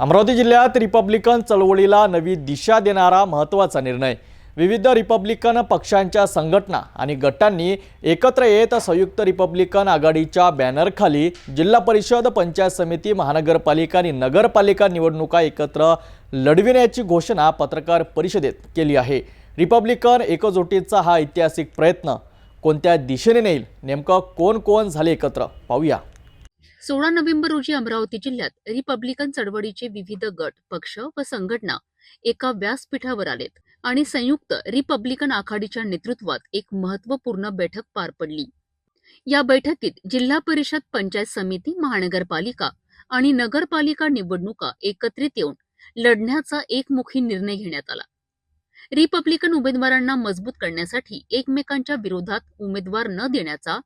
अमरावती जिल्ह्यात रिपब्लिकन चळवळीला नवी दिशा देणारा महत्त्वाचा निर्णय. विविध रिपब्लिकन पक्षांच्या संघटना आणि गटांनी एकत्र येत संयुक्त रिपब्लिकन आघाडीच्या बॅनरखाली जिल्हा परिषद पंचायत समिती महानगरपालिका आणि नगरपालिका निवडणुका एकत्र लढविण्याची घोषणा पत्रकार परिषदेत केली आहे. रिपब्लिकन एकजोटीचा हा ऐतिहासिक प्रयत्न कोणत्या दिशेने नेईल नेमकं कोण कोण झाले एकत्र? पाहूया. सोळा नोव्हेंबर रोजी अमरावती जिल्ह्यात रिपब्लिकन चळवळीचे विविध गट पक्ष व संघटना एका व्यासपीठावर आलेत आणि संयुक्त रिपब्लिकन आघाडीच्या नेतृत्वात एक महत्त्वपूर्ण बैठक पार पडली. या बैठकीत जिल्हा परिषद पंचायत समिती महानगरपालिका आणि नगरपालिका निवडणुका एकत्रित येऊन लढण्याचा एकमुखी निर्णय घेण्यात आला. रिपब्लिकन उमेदवारांना मजबूत करण्यासाठी एकमेकांच्या विरोधात उमेदवार न देण्याचा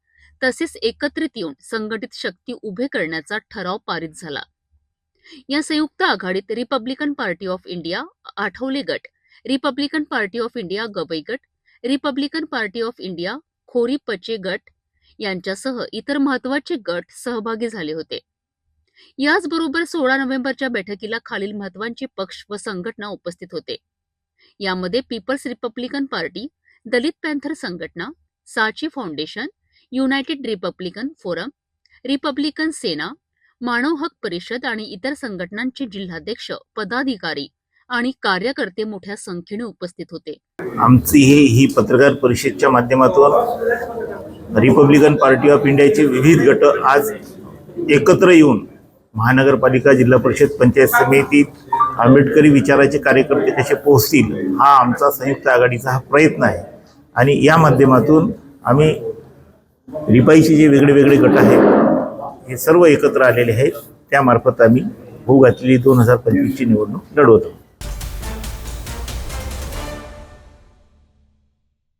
तसेच एकत्रित येऊन संघटित शक्ती उभे करण्याचा ठराव पारित झाला. या संयुक्त आघाडीत Republican party of India Athawale गट Republican party of India Gavai गट रिपब्लिकन पार्टी ऑफ इंडिया खोरी पचे गट यांच्यासह इतर महत्त्वाचे गट सहभागी झाले होते. याचबरोबर सोळा नोव्हेंबरच्या बैठकीला खालील महत्त्वाचे पक्ष व संघटना उपस्थित होते. यामध्ये people's Republican party Dalit panther संघटना Sachi foundation united Republican forum Republican Sena मानव हक परिषद आणि इतर संघटनांचे जिल्हाध्यक्ष पदाधिकारी आणि कार्यकर्ते मोठ्या संख्येने उपस्थित होते. आमची ही ही पत्रकार परिषदच्या माध्यमातून रिपब्लिकन पार्टी ऑफ इंडियाचे विविध गट आज एकत्र येऊन महानगरपालिका जिल्हा परिषद पंचायत समितीत आंबेडकरी विचाराचे कार्यकर्ते कसे पोहोचतील हा आमचा संयुक्त आघाडीचा हा प्रयत्न आहे. आणि या माध्यमातून आम्ही रिपाईचे जे वेगळे वेगळे गट आहेत हे सर्व एकत्र आलेले आहेत. त्यामार्फत आम्ही होऊ घातलेली दोन हजार पंचवीसची निवडणूक लढवतो.